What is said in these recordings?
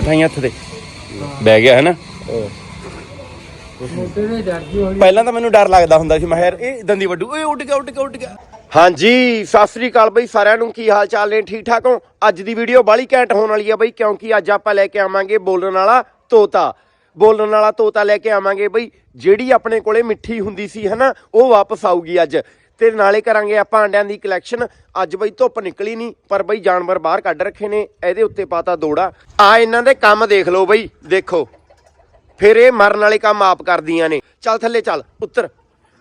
ਬਿਠਾਈ ਹੱਥ ਤੇ ਬਹਿ ਗਿਆ ਹੈ ਨਾ ਪਹਿਲਾਂ ਤਾਂ ਮੈਨੂੰ ਡਰ ਲੱਗਦਾ ਹੁੰਦਾ ਸੀ, ਮੈਂ ਯਾਰ ਇਹ ਦੰਦੀ ਵੱਡੂ, ਓਏ ਉੱਡ ਗਿਆ ਉੱਡ ਗਿਆ ਉੱਡ ਗਿਆ। ਹਾਂਜੀ, ਸਤਿ ਸ੍ਰੀ ਅਕਾਲ ਬਈ ਸਾਰਿਆਂ ਨੂੰ, ਕੀ ਹਾਲ ਚਾਲ ਨੇ? ਠੀਕ ਠਾਕ ਹੋ? ਅੱਜ ਦੀ ਵੀਡੀਓ ਬਾਲੀ ਘੈਂਟ ਹੋਣ ਵਾਲੀ ਆ ਬਈ, ਕਿਉਂਕਿ ਅੱਜ ਆਪਾਂ ਲੈ ਕੇ ਆਵਾਂਗੇ ਬੋਲਣ ਵਾਲਾ ਤੋਤਾ। ਬੋਲਣ ਵਾਲਾ ਤੋਤਾ ਲੈ ਕੇ ਆਵਾਂਗੇ ਬਈ, ਜਿਹੜੀ ਆਪਣੇ ਕੋਲੇ ਮਿੱਠੀ ਹੁੰਦੀ ਸੀ ਹਨਾ, ਉਹ ਵਾਪਸ ਆਊਗੀ ਅੱਜ। ਤੇ ਨਾਲੇ ਕਰਾਂਗੇ ਆਪਾਂ ਆਂਡਿਆਂ ਦੀ ਕਲੈਕਸ਼ਨ ਅੱਜ ਬਈ ਧੁੱਪ ਨਿਕਲੀ ਨਹੀਂ, ਪਰ ਬਈ ਜਾਨਵਰ ਬਾਹਰ ਕੱਢ ਰੱਖੇ ਨੇ, ਇਹਦੇ ਉੱਤੇ ਪਾਤਾ ਦੋੜਾ। ਆ ਇਹਨਾਂ ਦੇ ਕੰਮ ਦੇਖ ਲਓ ਬਈ, ਦੇਖੋ। ਫਿਰ ਇਹ ਮਰਨ ਵਾਲੇ ਕੰਮ ਆਪ ਕਰਦੀਆਂ ਨੇ। ਚੱਲ ਥੱਲੇ ਚੱਲ, ਉੱਤਰ।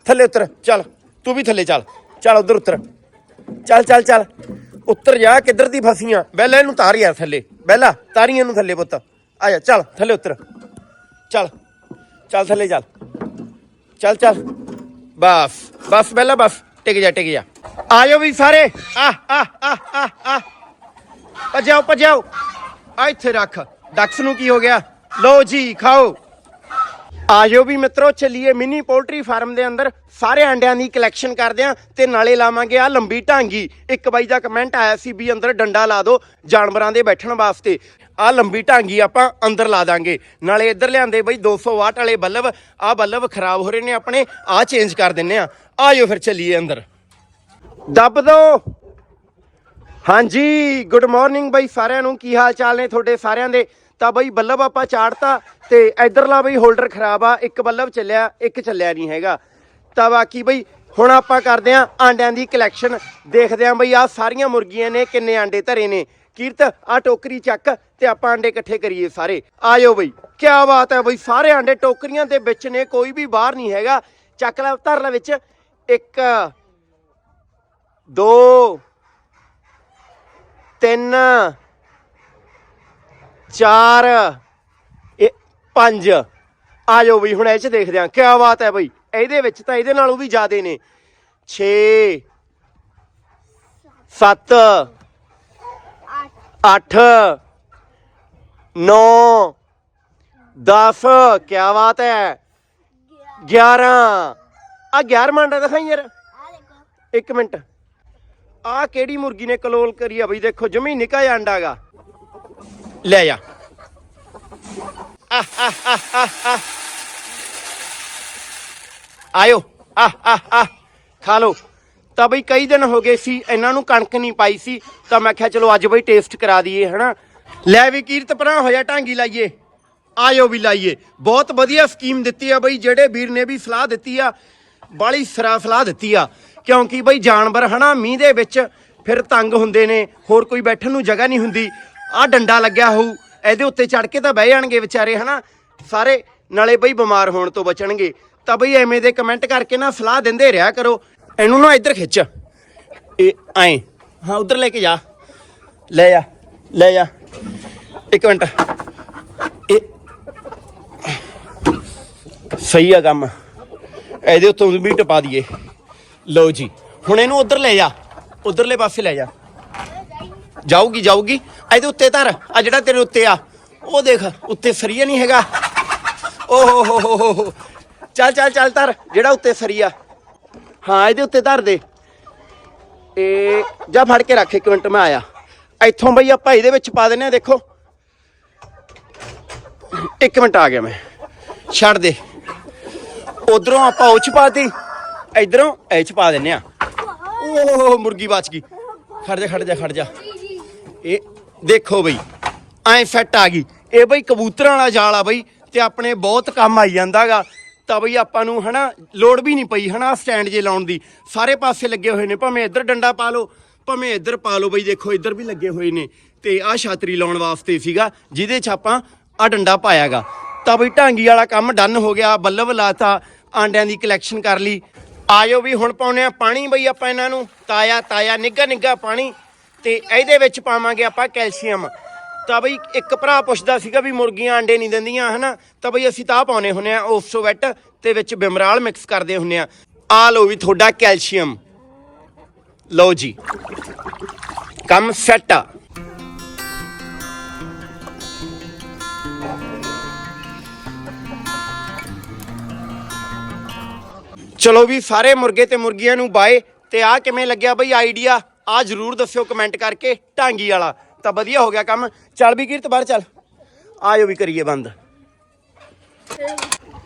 ਥੱਲੇ ਉੱਤਰ, ਚੱਲ। ਤੂੰ ਵੀ ਥੱਲੇ ਚੱਲ। ਚੱਲ ਉਧਰ ਉੱਤਰ। ਚੱਲ ਚੱਲ ਚੱਲ। ਉੱਤਰ ਜਾ, ਕਿੱਧਰ ਦੀ ਫਸੀਆਂ? ਬੈਲਾ ਇਹਨੂੰ ਤਾਰ ਯਾਰ ਥੱਲੇ। ਬੈਲਾ ਤਾਰੀਆਂ ਨੂੰ ਥੱਲੇ ਪੁੱਤ। ਆ ਜਾ, ਚੱਲ, ਥੱਲੇ ਉੱਤਰ। ਚੱਲ ਚੱਲ ਥੱਲੇ ਚੱਲ। ਚੱਲ ਚੱਲ। ਬਸ ਬਸ ਬੈਲਾ ਬਸ। ਟਿਕ ਜਾ ਟਿਕ ਜਾ। ਆ ਜਾਓ ਵੀ ਸਾਰੇ। ਆ ਆ ਆ ਆ ਆ। ਭਜਾਓ ਭਜਾਓ ਆ ਇੱਥੇ ਰੱਖ। ਡਕਸ ਨੂੰ ਕੀ ਹੋ ਗਿਆ? ਲਓ ਜੀ, ਖਾਓ। ਆਜੋ ਵੀ ਮਿੱਤਰੋ, ਚੱਲੀਏ ਮਿਨੀ ਪੋਲਟਰੀ ਫਾਰਮ ਦੇ ਅੰਦਰ। ਸਾਰੇ ਅੰਡਿਆਂ ਦੀ ਕਲੈਕਸ਼ਨ ਕਰਦੇ ਆਂ ਤੇ ਨਾਲੇ ਲਾਵਾਂਗੇ ਆ ਲੰਬੀ ਢਾਂਗੀ। ਇੱਕ ਬਾਈ ਦਾ ਕਮੈਂਟ ਆਇਆ ਸੀ ਵੀ ਅੰਦਰ ਡੰਡਾ ਲਾ ਦਿਓ ਜਾਨਵਰਾਂ ਦੇ ਬੈਠਣ ਵਾਸਤੇ। ਆ ਲੰਬੀ ਢਾਂਗੀ ਆਪਾਂ ਅੰਦਰ ਲਾ ਦਾਂਗੇ। ਨਾਲੇ ਇੱਧਰ ਲਿਆਂਦੇ ਬਈ 200 ਵਾਟ ਵਾਲੇ ਬੱਲਬ। ਆ ਬੱਲਬ ਖਰਾਬ ਹੋ ਰਹੇ ਨੇ ਆਪਣੇ। ਆ ਚੇਂਜ ਕਰ ਦਿੰਨੇ ਆ। ਆਜੋ ਫਿਰ ਚੱਲੀਏ ਅੰਦਰ। ਦੱਬ ਦੋ। ਹਾਂਜੀ ਗੁੱਡ ਮਾਰਨਿੰਗ ਬਈ ਸਾਰਿਆਂ ਨੂੰ। ਕੀ ਹਾਲ ਚਾਲ ਨੇ ਤੁਹਾਡੇ ਸਾਰਿਆਂ ਦੇ? ਤਾਂ ਬਈ ਬੱਲਬ ਆਪਾਂ ਚਾੜਤਾ ਤੇ ਇਧਰਲਾ ਬਈ ਹੋਲਡਰ ਖਰਾਬ ਆ। ਇੱਕ ਬੱਲਬ ਚੱਲਿਆ, ਇੱਕ ਚੱਲਿਆ ਨਹੀਂ ਹੈਗਾ। ਤਾਂ ਬਾਕੀ ਬਈ ਹੁਣ ਆਪਾਂ ਕਰਦੇ ਆਂ ਆਂਡਿਆਂ ਦੀ ਕਲੈਕਸ਼ਨ ਦੇਖਦੇ ਆਂ ਬਈ ਆ ਸਾਰੀਆਂ ਮੁਰਗੀਆਂ ਨੇ ਕਿੰਨੇ ਆਂਡੇ ਧਰੇ ਨੇ। ਕੀਰਤ ਆ ਟੋਕਰੀ ਚੱਕ ਤੇ ਆਪਾਂ ਆਂਡੇ ਇਕੱਠੇ ਕਰੀਏ ਸਾਰੇ। ਆਇਓ ਬਈ ਕੀ ਬਾਤ ਹੈ ਬਈ। ਸਾਰੇ ਆਂਡੇ ਟੋਕਰੀਆਂ ਦੇ ਵਿੱਚ ਨੇ, ਕੋਈ ਵੀ ਬਾਹਰ ਨਹੀਂ ਹੈਗਾ। ਚੱਕ ਲੈ, ਧਰ ਲੈ ਵਿੱਚ। ਇੱਕ, ਦੋ, ਤਿੰਨ, ਚਾਰ, ਇਹ ਪੰਜ। ਆ ਜਾਓ ਬਈ, ਹੁਣ ਇਹ ਚ ਦੇਖਦੇ ਆਂ ਕੀ ਬਾਤ ਹੈ ਬਈ। ਇਹਦੇ ਵਿੱਚ ਤਾਂ ਇਹਦੇ ਨਾਲੋਂ ਵੀ ਜ਼ਿਆਦੇ ਨੇ। 6 7 8 9 10 ਕੀ ਬਾਤ ਹੈ। 11 ਆ 11 ਮੰਡਾ ਦਿਖਾਈ ਯਾਰ। ਇੱਕ ਮਿੰਟ। ਆ ਕਿਹੜੀ ਮੁਰਗੀ ਨੇ ਕਲੋਲ ਕਰੀ ਆ ਬਈ? ਦੇਖੋ ਜਮੀ ਨਿਕਾ ਆਂਡਾ ਗਾ ਲੈ ਜਾ। ਆਇਓ। ਆ ਆ ਆ ਖਾ ਲਓ। ਤਾਂ ਬਈ ਕਈ ਦਿਨ ਹੋ ਗਏ ਸੀ ਇਹਨਾਂ ਨੂੰ ਕਣਕ ਨਹੀਂ ਪਾਈ ਸੀ ਤਾਂ ਮੈਂ ਕਿਹਾ ਚਲੋ ਅੱਜ ਬਈ ਟੇਸਟ ਕਰਾ ਦਈਏ ਹਨਾ? ਲੈ ਵੀ ਕੀਰਤ ਪਰਾਂ ਹੋਇਆ ਢਾਂਗੀ ਲਾਈਏ। ਆਇਓ ਵੀ ਲਾਈਏ। ਬਹੁਤ ਵਧੀਆ ਸਕੀਮ ਦਿੱਤੀ ਆ ਬਈ ਜਿਹੜੇ ਵੀਰ ਨੇ ਵੀ ਸਲਾਹ ਦਿੱਤੀ ਆ। ਬਾਲੀ ਸਰਾ ਸਲਾਹ ਦਿੱਤੀ ਆ। ਕਿਉਂਕਿ ਬਈ ਜਾਨਵਰ ਹਨਾ, ਮੀਂਹ ਦੇ ਵਿੱਚ ਫਿਰ ਤੰਗ ਹੁੰਦੇ ਨੇ, ਹੋਰ ਕੋਈ ਬੈਠਣ ਨੂੰ ਜਗ੍ਹਾ ਨਹੀਂ ਹੁੰਦੀ। ਆ ਡੰਡਾ ਲੱਗਿਆ ਹੋਊ, ਇਹਦੇ ਉੱਤੇ ਚੜ ਕੇ ਤਾਂ ਬਹਿ ਜਾਣਗੇ ਵਿਚਾਰੇ ਹਨਾ। ਸਾਰੇ ਨਾਲੇ ਬਈ ਬਿਮਾਰ ਹੋਣ ਤੋਂ ਬਚਣਗੇ। ਤਾਂ ਬਈ ਐਵੇਂ ਦੇ ਕਮੈਂਟ ਕਰਕੇ ਨਾ ਸਲਾਹ ਦਿੰਦੇ ਰਿਹਾ ਕਰੋ। ਇਹਨੂੰ ਨਾ ਇੱਧਰ ਖਿੱਚ। ਇਹ ਐਂ ਹਾਂ, ਉਧਰ ਲੈ ਕੇ ਜਾ। ਲੈ ਜਾ ਲੈ ਜਾ ਇੱਕ ਮਿੰਟ। ਇਹ ਸਹੀ ਆ ਕੰਮ। ਇਹਦੇ ਉੱਤੋਂ ਵੀ ਟਪਾ ਦਈਏ। ਲਓ ਜੀ, ਹੁਣ ਇਹਨੂੰ ਉਧਰ ਲੈ ਜਾ। ਉਧਰਲੇ ਪਾਸੇ ਲੈ ਜਾ। ਜਾਊਗੀ ਜਾਊਗੀ। ਇਹਦੇ ਉੱਤੇ ਧਰ ਆ ਜਿਹੜਾ ਤੇਰੇ ਉੱਤੇ ਆ, ਉਹ ਦੇਖ, ਉੱਤੇ ਸਰੀਆ ਨਹੀਂ ਹੈਗਾ। ਓ ਹੋ ਹੋ ਹੋ ਹੋ ਹੋ ਚੱਲ ਚੱਲ ਚੱਲ ਧਰ, ਜਿਹੜਾ ਉੱਤੇ ਸਰੀਆ ਹਾਂ, ਇਹਦੇ ਉੱਤੇ ਧਰ ਦੇ। ਇਹ ਜਾ ਫੜ ਕੇ ਰੱਖ, ਇੱਕ ਮਿੰਟ ਮੈਂ ਆਇਆ। ਇੱਥੋਂ ਬਈ ਆਪਾਂ ਇਹਦੇ ਵਿੱਚ ਪਾ ਦਿੰਨੇ ਆ, ਦੇਖੋ। ਇੱਕ ਮਿੰਟ ਆ ਗਿਆ ਮੈਂ। ਛੱਡ ਦੇ। ਉਧਰੋਂ ਆਪਾਂ ਉਹ ਚ ਪਾਤੀ ਇਧਰੋਂ ਇਹ ਚ ਪਾ ਦਿੰਨੇ ਆ। ਓਹ, ਮੁਰਗੀ ਬਚ ਗਈ। ਖੜ ਜਾ ਖੜ ਜਾ ਖੜ ਜਾ। ਇਹ ਦੇਖੋ ਬਈ, ਐ ਫਿੱਟ ਆ ਗਈ। ਇਹ ਬਈ ਕਬੂਤਰਾਂ ਵਾਲਾ ਜਾਲ ਆ ਬਈ, ਤੇ ਆਪਣੇ ਬਹੁਤ ਕੰਮ ਆਈ ਜਾਂਦਾਗਾ ਤਾਂ ਬਈ ਆਪਾਂ ਨੂੰ ਹਨਾ, ਲੋੜ ਵੀ ਨਹੀਂ ਪਈ ਹਨਾ ਸਟੈਂਡ ਜੇ ਲਾਉਣ ਦੀ। ਸਾਰੇ ਪਾਸੇ ਲੱਗੇ ਹੋਏ ਨੇ, ਭਾਵੇਂ ਇੱਧਰ ਡੰਡਾ ਪਾ ਲਓ, ਭਾਵੇਂ ਇੱਧਰ ਪਾ ਲਓ ਬਈ, ਦੇਖੋ ਇੱਧਰ ਵੀ ਲੱਗੇ ਹੋਏ ਨੇ। ਤੇ ਆਹ ਛਾਤਰੀ ਲਾਉਣ ਵਾਸਤੇ ਸੀਗਾ, ਜਿਹਦੇ 'ਚ ਆਪਾਂ ਆ ਡੰਡਾ ਪਾਇਆਗਾ। ਤਾਂ ਬਈ ਢਾਂਗੀ ਵਾਲਾ ਕੰਮ ਡਨ ਹੋ ਗਿਆ, ਬੱਲਬ ਲਾਤਾ ਆਂਡਿਆਂ ਦੀ ਕਲੈਕਸ਼ਨ ਕਰ ਲਈ। ਆਇਓ ਵੀ ਹੁਣ ਪਾਉਨੇ ਆ ਪਾਣੀ ਬਈ ਆਪਾਂ ਇਹਨਾਂ ਨੂੰ। ਤਾਇਆ ਤਾਇਆ ਨਿੱਗਾ ਨਿੱਗਾ ਪਾਣੀ। ਤੇ ਇਹਦੇ ਵਿੱਚ ਪਾਵਾਂਗੇ ਆਪਾਂ ਕੈਲਸ਼ੀਅਮ। ਤਾਂ ਬਈ ਇੱਕ ਭਰਾ ਪੁੱਛਦਾ ਸੀਗਾ ਵੀ ਮੁਰਗੀਆਂ ਆਂਡੇ ਨਹੀਂ ਦਿੰਦੀਆਂ, ਹਨਾ? ਤਾਂ ਬਈ ਅਸੀਂ ਤਾਂ ਪਾਉਨੇ ਹੁੰਨੇ ਆ ਓਫਸੋਵੈਟ ਤੇ ਵਿੱਚ ਬਿਮਰਾਲ ਮਿਕਸ ਕਰਦੇ ਹੁੰਨੇ ਆ ਆ ਲਓ ਵੀ ਤੁਹਾਡਾ ਕੈਲਸ਼ੀਅਮ। ਲਓ ਜੀ। ਕੰਮ ਸੈੱਟ ਆ। ਚਲੋ ਵੀ ਸਾਰੇ ਮੁਰਗੇ ਤੇ ਮੁਰਗੀਆਂ ਨੂੰ ਬਾਏ ਤੇ ਆ ਕਿਵੇਂ ਲੱਗਿਆ ਬਈ ਆਈਡੀਆ? ਆ ਜਰੂਰ ਦੱਸਿਓ ਕਮੈਂਟ ਕਰਕੇ, ਢਾਂਗੀ ਵਾਲਾ। ਤਾਂ ਵਧੀਆ ਹੋ ਗਿਆ ਕੰਮ। ਚੱਲ ਵੀ ਕੀਰਤ, ਬਾਹਰ ਚੱਲ। ਆਜੋ ਵੀ ਕਰੀਏ ਬੰਦ।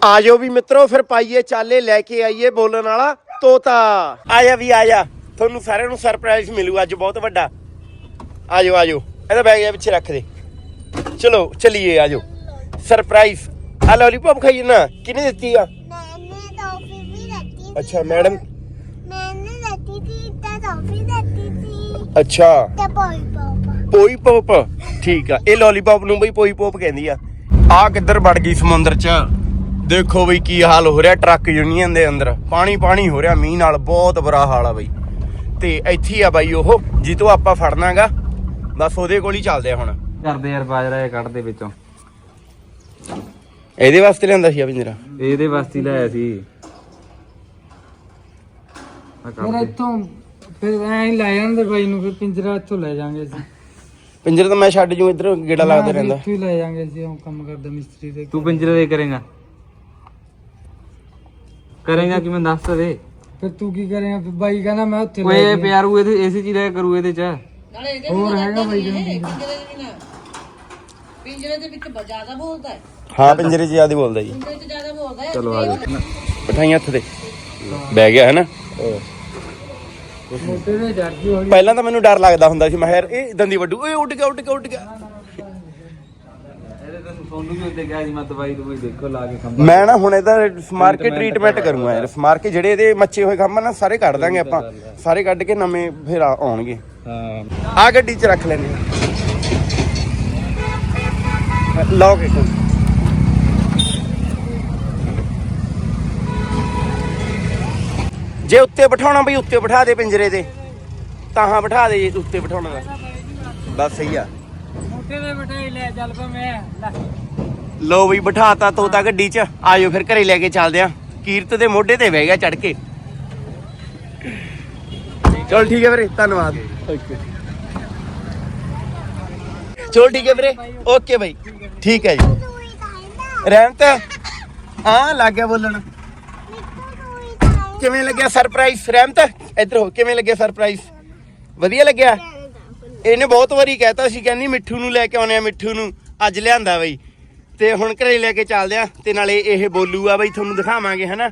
ਆਜੋ ਵੀ ਮਿੱਤਰੋ, ਫਿਰ ਪਾਈਏ ਚਾਲੇ, ਲੈ ਕੇ ਆਈਏ ਬੋਲਣ ਵਾਲਾ ਤੋਤਾ। ਆਇਆ ਵੀ ਆਇਆ ਤੁਹਾਨੂੰ ਸਾਰਿਆਂ ਨੂੰ ਸਰਪ੍ਰਾਈਜ਼ ਮਿਲੂ, ਅੱਜ ਬਹੁਤ ਵੱਡਾ। ਆਜੋ ਆਜੋ। ਇਹਦਾ ਬੈਗ ਪਿੱਛੇ ਰੱਖ ਦੇ। ਚਲੋ, ਚਲਿਏ, ਆਜੋ। ਸਰਪ੍ਰਾਈਜ਼ ਆ ਲੋਲੀਪੌਪ ਖਾਈ ਨਾ ਕਿਨੇ ਦਿੱਤੀ ਆ? ਅੱਛਾ ਮੈਡਮ मैंने रखी थी इतना टॉफी रखी थी ਅੱਛਾ तो पॉई पापा ਪੋਈ ਪੋਪ ਠੀਕ ਆ ਇਹ ਲੋਲੀਪੌਪ ਨੂੰ ਬਈ ਪੋਈ ਪੋਪ ਕਹਿੰਦੀ ਆ ਆ ਕਿੱਧਰ ਵੜ ਗਈ ਸਮੁੰਦਰ 'ਚ ਦੇਖੋ ਬਈ ਕੀ ਹਾਲ ਹੋ ਰਿਹਾ ਟਰੱਕ ਯੂਨੀਅਨ ਦੇ ਅੰਦਰ ਪਾਣੀ ਪਾਣੀ ਹੋ ਰਿਹਾ ਮੀਂਹ ਨਾਲ ਬਹੁਤ ਬੁਰਾ ਹਾਲ ਆ ਬਈ ਤੇ ਇੱਥੇ ਹੀ ਆ ਬਾਈ ਉਹ ਜਿੱਤੋਂ ਆਪਾਂ ਫੜਨਾਗਾ ਬਸ ਉਹਦੇ ਕੋਲ ਹੀ ਚੱਲਦੇ ਆ ਹੁਣ ਕਰਦੇ ਯਾਰ ਬਾਜਰਾ ਇਹ ਕੱਢ ਦੇ ਵਿੱਚੋਂ ਇਹਦੇ ਵਾਸਤੇ ਲਿਆਂਦਾ ਸੀ ਆ ਪਿੰਜਰਾ ਇਹਦੇ ਵਾਸਤੇ ਹੀ ਲਾਇਆ ਸੀ ਆ ਕੱਢ ਫਿਰ ਦੇ। ਇੱਥੋਂ ਫਿਰ ਐਂ ਹੀ ਲੈ ਜਾਂਦੇ ਬਾਈ ਨੂੰ ਫਿਰ ਪਿੰਜਰਾ ਇੱਥੋਂ ਲੈ ਜਾਾਂਗੇ ਅਸੀਂ। ਪਿੰਜਰਾ ਤਾਂ ਮੈਂ ਛੱਡ ਜੂ ਇੱਧਰ ਗੇੜਾ ਲੱਗਦਾ ਰਹਿੰਦਾ। ਇੱਥੋਂ ਹੀ ਲੈ ਜਾਾਂਗੇ ਅਸੀਂ ਉਹ ਕੰਮ ਕਰਦਾ ਮਿਸਤਰੀ ਦੇ ਤੂੰ ਪਿੰਜਰੇ ਦੇ ਕਰੇਗਾ। ਕਰੇਗਾ ਕਿ ਮੈਂ ਦੱਸ ਤਾਂ ਦੇ। ਫਿਰ ਤੂੰ ਕੀ ਕਰੇਗਾ? ਫਿਰ ਬਾਈ ਕਹਿੰਦਾ ਮੈਂ ਉੱਥੇ ਲੈ ਓਏ ਜਾਊਂ। ਪਿਆਰੂ ਇਹਦੇ ਏਸੀ ਚ ਹੀ ਰਹਿ ਕਰੂ ਇਹਦੇ ਚ। ਹੋਰ ਹੈਗਾ ਬਾਈ ਕਹਿੰਦਾ ਪਿੰਜਰੇ ਦੇ ਵਿੱਚ ਬ- ਜ਼ਿਆਦਾ ਬੋਲਦਾ ਹੈ। ਹਾਂ ਪਿੰਜਰੇ 'ਚ ਜ਼ਿਆਦਾ ਬੋਲਦਾ ਜੀ। ਪਿੰਜਰੇ 'ਚ ਜ਼ਿਆਦਾ ਬੋਲਦਾ ਹੈ। ਚਲੋ ਆ ਜਾ ਬਿਠਾਈਆਂ ਹੱਥ ਤੇ ਬਹਿ ਗਿਆ ਹੈ ਨਾ? ਮੋਟੇ ਦੇ ਡਰ ਜੀ ਹੋਈ ਪਹਿਲਾਂ ਤਾਂ ਮੈਨੂੰ ਡਰ ਲੱਗਦਾ ਹੁੰਦਾ ਸੀ ਮੈਂ ਯਾਰ ਇਹ ਦੰਦੀ ਵੱਡੂ ਓਏ ਉੱਡ ਗਿਆ ਉੱਡ ਗਿਆ ਉੱਡ ਗਿਆ। ਇਹਦੇ ਤਾਂ ਸੋਨੂ ਵੀ ਉੱਤੇ ਗਿਆ ਸੀ ਮੈਂ ਦਵਾਈ ਦਵਾਈ ਦੇਖੋ ਲਾ ਕੇ ਖੰਭਾ। ਮੈਂ ਨਾ ਹੁਣ ਇਹਦਾ ਸਮਾਰ ਕੇ ਟ੍ਰੀਟਮੈਂਟ ਕਰੂੰਗਾ ਯਾਰ ਸਮਾਰ ਕੇ ਜਿਹੜੇ ਇਹਦੇ ਮੱਚੇ ਹੋਏ ਖੰਭ ਨਾ ਸਾਰੇ ਕੱਢ ਦਾਂਗੇ ਆਪਾਂ। ਸਾਰੇ ਕੱਢ ਕੇ ਨਵੇਂ ਫਿਰ ਆ- ਆਉਣਗੇ। ਹਾਂ। ਆ ਗੱਡੀ 'ਚ ਰੱਖ ਲੈਣੇ ਲਓ ਕੇ ਜੇ ਉੱਤੇ ਬਿਠਾਉਣਾ ਬਈ ਉੱਤੇ ਬਿਠਾ ਦੇ ਪਿੰਜਰੇ ਦੇ। ਤਾਹਾਂ ਬਿਠਾ ਦੇ ਉੱਤੇ ਬਿਠਾਉਣਾ ਤਾਂ। ਬਸ ਸਹੀ ਆ। ਮੋਟੇ ਦੇ ਬਟੇ ਲੈ ਚੱਲ ਪਾ ਮੈਂ ਲੋ। ਬਈ ਬਿਠਾਤਾ ਤੋਤਾ ਗੱਡੀ 'ਚ। ਆਜੋ ਫਿਰ ਘਰੇ ਲੈ ਕੇ ਚੱਲਦੇ ਆ। ਕੀਰਤ ਦੇ ਮੋਢੇ ਤੇ ਬਹਿ ਗਿਆ ਚੜ ਕੇ। ਚਲ ਠੀਕ ਹੈ ਵੀਰੇ ਧੰਨਵਾਦ। ਓਕੇ ਚਲ ਠੀਕ ਹੈ ਵੀਰੇ ਓਕੇ ਬਾਈ। ਠੀਕ ਹੈ ਜੀ। ਰਹਿਮਤ ਆ ਲੱਗ ਗਿਆ ਬੋਲਣ। ਕਿਵੇਂ ਲੱਗਿਆ ਸਰਪ੍ਰਾਈਜ਼ ਰਹਿਮਤ, ਇੱਧਰ ਹੋ, ਕਿਵੇਂ ਲੱਗਿਆ ਸਰਪ੍ਰਾਈਜ਼ ਵਧੀਆ ਲੱਗਿਆ? ਇਹਨੇ ਬਹੁਤ ਵਾਰੀ ਕਹਿਤਾ ਸੀ, ਕਹਿੰਦੀ ਮਿੱਠੂ ਨੂੰ ਲੈ ਕੇ ਆਉਣੇ ਆ, ਮਿੱਠੂ ਨੂੰ। ਅੱਜ ਲਿਆਂਦਾ ਬਈ। ਤੇ ਹੁਣ ਘਰੇ ਲੈ ਕੇ ਚੱਲਦੇ ਆ, ਤੇ ਨਾਲੇ ਇਹ ਬੋਲੂ ਆ ਬਈ, ਤੁਹਾਨੂੰ ਦਿਖਾਵਾਂਗੇ, ਹਨਾ?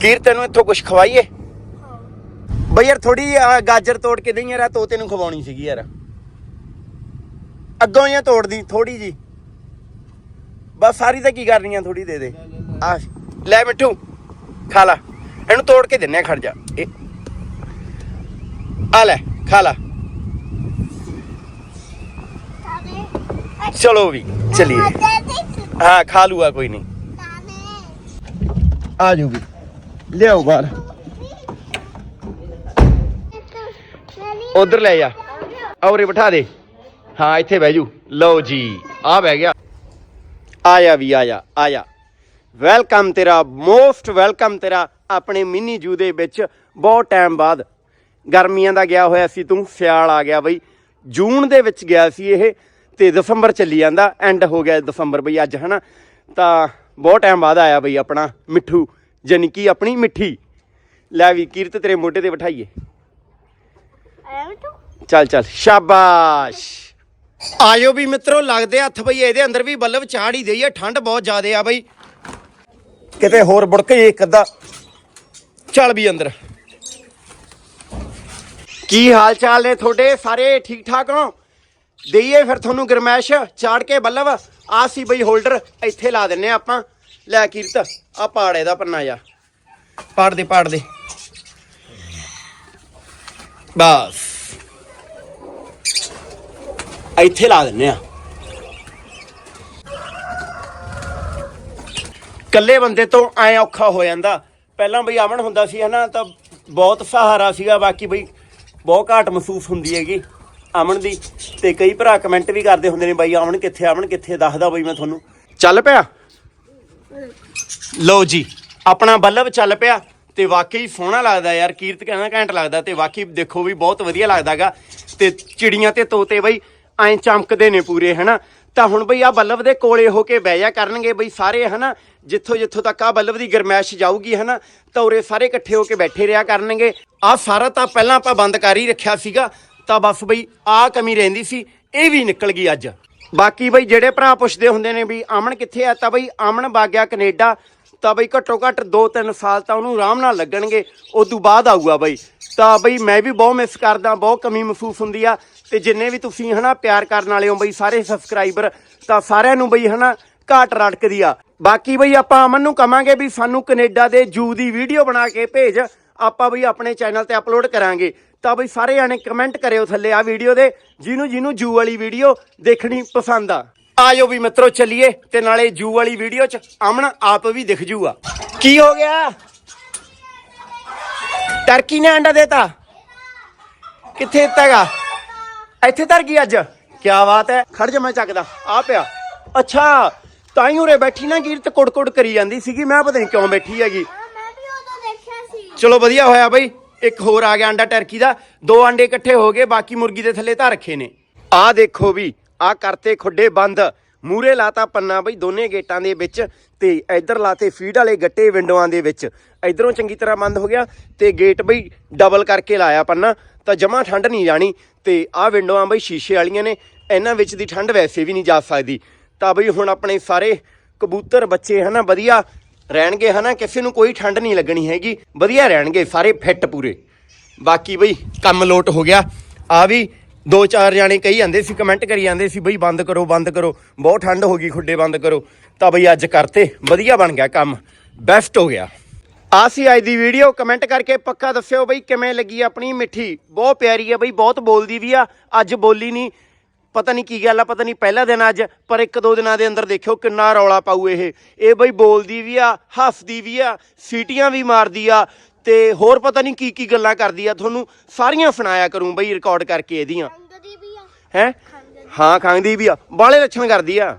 ਕੀਰਤਨ ਨੂੰ ਇੱਥੋਂ ਕੁਝ ਖਵਾਈਏ? ਬਈ ਯਾਰ ਥੋੜੀ ਗਾਜਰ ਤੋੜ ਕੇ ਦੇਈ ਯਾਰ ਤੋਤੇ ਨੂੰ ਖਵਾਉਣੀ ਸੀਗੀ ਯਾਰ। ਅੱਗੋਂ ਜਾਂ ਤੋੜਦੀ ਥੋੜੀ ਜੀ ਬਸ ਸਾਰੀ ਤਾਂ ਕੀ ਕਰਨੀ ਆ ਥੋੜੀ ਦੇ ਦੇ। ਆ ਲੈ ਮਿੱਠੂ, ਖਾ ਲਾ। ਇਹਨੂੰ ਤੋੜ ਕੇ ਦਿੰਨੇ ਆ, ਖੜ ਜਾ। ਇਹ ਆ ਲੈ, ਖਾ ਲਾ। ਚਲੋ ਵੀ, ਚਲਿਏ। ਹਾਂ, ਖਾ ਲੂਗਾ, ਕੋਈ ਨਹੀਂ। ਆ ਜੂ ਵੀ ਲਿਆਓ ਬਾਹਰ। ਉਧਰ ਲੈ ਜਾ। ਔਰੇ ਬਿਠਾ ਦੇ। ਹਾਂ, ਇੱਥੇ ਬਹਿ ਜੂ। ਲਓ ਜੀ ਆ ਬਹਿ ਗਿਆ। ਆਇਆ ਵੀ ਆਇਆ ਆਇਆ ਵੈਲਕਮ ਤੇਰਾ ਮੋਸਟ ਵੈਲਕਮ ਤੇਰਾ ਆਪਣੇ ਮਿੰਨੀ ਜੂ ਦੇ ਵਿੱਚ। ਬਹੁਤ ਟਾਈਮ ਬਾਅਦ ਗਰਮੀਆਂ ਦਾ ਗਿਆ ਹੋਇਆ ਸੀ ਤੂੰ ਸਿਆਲ ਆ ਗਿਆ ਬਈ। ਜੂਨ ਦੇ ਵਿੱਚ ਗਿਆ ਸੀ ਇਹ ਤੇ ਦਸੰਬਰ ਚੱਲੀ ਜਾਂਦਾ ਐਂਡ ਹੋ ਗਿਆ ਦਸੰਬਰ ਬਈ ਅੱਜ ਹਨਾ? ਤਾਂ ਬਹੁਤ ਟਾਈਮ ਬਾਅਦ ਆਇਆ ਬਈ ਆਪਣਾ ਮਿੱਠੂ ਜਾਨੀ ਕਿ ਆਪਣੀ ਮਿੱਠੀ। ਲੈ ਵੀ ਕੀਰਤ ਤੇਰੇ ਮੋਢੇ ਤੇ ਬਿਠਾਈਏ। ਚੱਲ ਚੱਲ ਸ਼ਾਬਾਸ਼। ਆਇਓ ਵੀ ਮਿੱਤਰੋ ਲੱਗਦੇ ਹੱਥ ਬਈ ਇਹਦੇ ਅੰਦਰ ਵੀ ਬੱਲਬ ਚਾੜ ਹੀ ਦੇਈ ਆ ਠੰਡ ਬਹੁਤ ਜ਼ਿਆਦੇ ਆ ਬਈ। ਕਿਤੇ ਹੋਰ ਬੁੜਕ ਜੇ ਇੱਕ ਅੱਧਾ ਚੱਲ ਵੀ ਅੰਦਰ। ਕੀ ਹਾਲ ਚਾਲ ਨੇ ਤੁਹਾਡੇ? ਸਾਰੇ ਠੀਕ ਠਾਕ ਹੋ? ਦਈਏ ਫਿਰ ਤੁਹਾਨੂੰ ਗਰਮੈਸ਼, ਚਾੜ ਕੇ ਬੱਲਬ ਆ ਸੀ ਬਈ ਹੋਲਡਰ, ਇੱਥੇ ਲਾ ਦਿੰਨੇ ਆ ਆਪਾਂ। ਲੈ ਕੀਰਤ ਆ ਪਾੜ ਇਹਦਾ ਪੰਨਾ ਜਾ। ਪਾੜ ਦੇ ਪਾੜ ਦੇ। ਬਸ। ਇੱਥੇ ਲਾ ਦਿੰਨੇ ਆ ਇਕੱਲੇ ਬੰਦੇ ਤੋਂ ਐ ਔਖਾ ਹੋ ਜਾਂਦਾ। ਪਹਿਲਾਂ ਬਈ ਅਮਨ ਹੁੰਦਾ ਸੀ ਹਨਾ, ਤਾਂ ਬਹੁਤ ਸਹਾਰਾ ਸੀਗਾ, ਬਾਕੀ ਬਈ ਬਹੁਤ ਘਾਟ ਮਹਿਸੂਸ ਹੁੰਦੀ ਹੈਗੀ ਅਮਨ ਦੀ। ਤੇ ਕਈ ਭਰਾ ਕਮੈਂਟ ਵੀ ਕਰਦੇ ਹੁੰਦੇ ਨੇ ਬਾਈ ਅਮਨ ਕਿੱਥੇ ਅਮਨ ਕਿੱਥੇ, ਦੱਸਦਾ ਬਈ ਮੈਂ ਤੁਹਾਨੂੰ। ਚੱਲ ਪਿਆ? ਲਓ ਜੀ, ਆਪਣਾ ਬੱਲਬ ਚੱਲ ਪਿਆ ਤੇ ਵਾਕਈ ਸੋਹਣਾ ਲੱਗਦਾ ਯਾਰ, ਕੀਰਤ ਕਹਿੰਦਾ ਘੈਂਟ ਲੱਗਦਾ ਤੇ ਵਾਕਈ ਦੇਖੋ ਵੀ ਬਹੁਤ ਵਧੀਆ ਲੱਗਦਾਗਾ। ਤੇ ਚਿੜੀਆਂ ਤੇ ਤੋਤੇ ਬਈ ਐਂ ਚਮਕਦੇ ਨੇ ਪੂਰੇ, ਹਨਾ? ਤਾਂ ਹੁਣ ਬਈ ਆ ਬੱਲਬ ਦੇ ਕੋਲੇ ਹੋ ਕੇ ਬਹਿ ਜਾ ਕਰਨਗੇ ਬਈ ਸਾਰੇ, ਹਨਾ? ਜਿੱਥੋਂ ਜਿੱਥੋਂ ਤੱਕ ਆ ਬੱਲਬ ਦੀ ਗਰਮੈਸ਼ ਜਾਊਗੀ, ਹਨਾ? ਤਾਂ ਉਰੇ ਸਾਰੇ ਇਕੱਠੇ ਹੋ ਕੇ ਬੈਠੇ ਰਿਹਾ ਕਰਨਗੇ। ਆ ਸਾਰਾ ਤਾਂ ਪਹਿਲਾਂ ਆਪਾਂ ਬੰਦ ਕਰ ਹੀ ਰੱਖਿਆ ਸੀਗਾ, ਤਾਂ ਬਸ ਬਈ ਆ ਕਮੀ ਰਹਿੰਦੀ ਸੀ, ਇਹ ਵੀ ਨਿਕਲ ਗਈ ਅੱਜ। ਬਾਕੀ ਬਈ ਜਿਹੜੇ ਭਰਾ ਪੁੱਛਦੇ ਹੁੰਦੇ ਨੇ ਵੀ ਅਮਨ ਕਿੱਥੇ ਆ? ਤਾਂ ਬਈ ਅਮਨ ਬਾਗਿਆ ਗਿਆ ਕੈਨੇਡਾ, ਤਾਂ ਬਈ ਘੱਟੋ ਘੱਟ 2-3 ਸਾਲ ਤਾਂ ਉਹਨੂੰ ਆਰਾਮ ਨਾਲ ਲੱਗਣਗੇ ਉਸ ਤੋਂ ਬਾਅਦ ਆਊਗਾ ਬਈ। ਤਾਂ ਬਈ ਮੈਂ ਵੀ ਬਹੁਤ ਮਿਸ ਕਰਦਾ, ਬਹੁਤ ਕਮੀ ਮਹਿਸੂਸ ਹੁੰਦੀ ਆ। ਤੇ ਜਿੰਨੇ ਵੀ ਤੁਸੀਂ ਹਨਾ ਪਿਆਰ ਕਰਨ ਵਾਲੇ ਹੋ ਬਈ, ਸਾਰੇ ਸਬਸਕ੍ਰਾਈਬਰ ਤਾਂ ਸਾਰਿਆਂ ਨੂੰ ਬਈ ਹਨਾ ਘਾਟ ਰੜਕਦੀ ਆ। ਬਾਕੀ ਬਈ ਆਪਾਂ ਅਮਨ ਨੂੰ ਕਵਾਂਗੇ ਵੀ ਸਾਨੂੰ ਕੈਨੇਡਾ ਦੇ ਜੂ ਦੀ ਵੀਡੀਓ ਬਣਾ ਕੇ ਭੇਜ। ਆਪਾਂ ਬਈ ਆਪਣੇ ਚੈਨਲ ਤੇ ਅਪਲੋਡ ਕਰਾਂਗੇ। ਤਾਂ ਬਈ ਸਾਰੇ ਜਾਣੇ ਕਮੈਂਟ ਕਰਿਓ ਥੱਲੇ ਆ ਵੀਡੀਓ ਦੇ, ਜਿਹਨੂੰ ਜਿਹਨੂੰ ਜੂ ਵਾਲੀ ਵੀਡੀਓ ਦੇਖਣੀ ਪਸੰਦ ਆ। ਆਜੋ ਵੀ ਮਿੱਤਰੋ, ਚੱਲੀਏ ਤੇ ਨਾਲੇ ਜੂ ਵਾਲੀ ਵੀਡੀਓ ਚ ਅਮਨ ਆਪ ਵੀ ਦਿਖ ਜੂਗਾ। ਕੀ ਹੋ ਗਿਆ? ਟਰਕੀ ਨੇ ਅੰਡਾ ਦੇਤਾ? ਕਿੱਥੇ ਦਿੱਤਾਗਾ ਇੱਥੇ ਧਰ ਗਈ ਅੱਜ। ਕੀ ਬਾਤ ਹੈ। ਖੜ ਜਾ ਮੈਂ ਚੱਕਦਾ। ਆ ਪਿਆ। ਅੱਛਾ ਤਾਂ ਹੀ ਉਰੇ ਬੈਠੀ ਨਾ ਕੀਰਤ ਕੁੜ-ਕੁੜ ਕਰੀ ਜਾਂਦੀ ਸੀਗੀ। ਮੈਂ ਪਤਾ ਨਹੀਂ ਕਿਉਂ ਬੈਠੀ ਹੈਗੀ। ਹਾਂ ਮੈਂ ਵੀ ਉਦੋਂ ਦੇਖਿਆ ਸੀ। ਚਲੋ ਵਧੀਆ ਹੋਇਆ ਬਈ। ਇੱਕ ਹੋਰ ਆ ਗਿਆ ਅੰਡਾ ਟਰਕੀ ਦਾ। ਦੋ ਅੰਡੇ ਇਕੱਠੇ ਹੋ ਗਏ ਬਾਕੀ ਮੁਰਗੀ ਦੇ ਥੱਲੇ ਧਰ ਰੱਖੇ ਨੇ। ਆਹ ਦੇਖੋ ਵੀ ਆਹ ਕਰਤੇ ਖੁੱਡੇ ਬੰਦ। ਮੂਰੇ ਲਾਤਾ ਪੰਨਾ ਬਈ ਦੋਨੇ ਗੇਟਾਂ ਦੇ ਵਿੱਚ ਤੇ ਇੱਧਰ ਲਾਤੇ ਫੀਡ ਵਾਲੇ ਗੱਟੇ ਵਿੰਡੋਆਂ ਦੇ ਵਿੱਚ। ਇਧਰੋਂ ਚੰਗੀ ਤਰ੍ਹਾਂ ਬੰਦ ਹੋ ਗਿਆ ਤੇ ਗੇਟ ਬਈ ਡਬਲ ਕਰਕੇ ਲਾਇਆ ਪੰਨਾ, ਤਾਂ ਜਮਾ ਠੰਡ ਨਹੀਂ ਜਾਣੀ ਤੇ ਆਹ ਵਿੰਡੋਆਂ ਬਈ ਸ਼ੀਸ਼ੇ ਵਾਲੀਆਂ ਨੇ, ਇਹਨਾਂ ਵਿੱਚ ਦੀ ਠੰਡ ਵੈਸੇ ਵੀ ਨਹੀਂ ਜਾ ਸਕਦੀ। ਤਾਂ ਬਈ ਹੁਣ ਆਪਣੇ ਸਾਰੇ ਕਬੂਤਰ ਬੱਚੇ ਹਨਾ, ਵਧੀਆ ਰਹਿਣਗੇ ਹਨਾ, ਕਿਸੇ ਨੂੰ ਕੋਈ ਠੰਡ ਨਹੀਂ ਲੱਗਣੀ ਹੈਗੀ, ਵਧੀਆ ਰਹਿਣਗੇ ਸਾਰੇ ਫਿੱਟ ਪੂਰੇ। ਬਾਕੀ ਬਈ ਕੰਮ ਲੋਟ ਹੋ ਗਿਆ। ਆ ਵੀ ਦੋ ਚਾਰ ਜਾਣੇ ਕਹੀ ਜਾਂਦੇ ਸੀ ਕਮੈਂਟ ਕਰੀ ਜਾਂਦੇ ਸੀ ਬਈ ਬੰਦ ਕਰੋ ਬੰਦ ਕਰੋ, ਬਹੁਤ ਠੰਡ ਹੋ ਗਈ ਖੁੱਡੇ ਬੰਦ ਕਰੋ। ਤਾਂ ਬਈ ਅੱਜ ਕਰਤੇ, ਵਧੀਆ ਬਣ ਗਿਆ ਕੰਮ ਬੈਸਟ ਹੋ ਗਿਆ। ਆ ਸੀ ਅੱਜ ਦੀ ਵੀਡੀਓ ਕਮੈਂਟ ਕਰਕੇ ਪੱਕਾ ਦੱਸਿਓ ਬਈ ਕਿਵੇਂ ਲੱਗੀ ਆਪਣੀ ਮਿੱਠੀ? ਬਹੁਤ ਪਿਆਰੀ ਆ ਬਈ ਬਹੁਤ ਬੋਲਦੀ ਵੀ ਆ ਅੱਜ ਬੋਲੀ ਨਹੀਂ। ਪਤਾ ਨਹੀਂ ਕੀ ਗੱਲ ਆ ਪਤਾ ਨਹੀਂ ਪਹਿਲਾ ਦਿਨ ਅੱਜ ਪਰ ਇੱਕ ਦੋ ਦਿਨਾਂ ਦੇ ਅੰਦਰ ਦੇਖਿਓ ਕਿੰਨਾ ਰੌਲਾ ਪਾਊ ਇਹ। ਇਹ ਬਈ ਬੋਲਦੀ ਵੀ ਆ ਹੱਸਦੀ ਵੀ ਆ ਸੀਟੀਆਂ ਵੀ ਮਾਰਦੀ ਆ ਤੇ ਹੋਰ ਪਤਾ ਨਹੀਂ ਕੀ ਕੀ ਗੱਲਾਂ ਕਰਦੀ ਆ। ਤੁਹਾਨੂੰ ਸਾਰੀਆਂ ਸੁਣਾਇਆ ਕਰੂੰ ਬਈ ਰਿਕਾਰਡ ਕਰਕੇ ਇਹਦੀਆਂ। ਹੈ? ਹਾਂ ਖਾਂਦੀ ਵੀ ਆ। ਬਾਲੇ ਲੱਛਣ ਕਰਦੀ ਆ।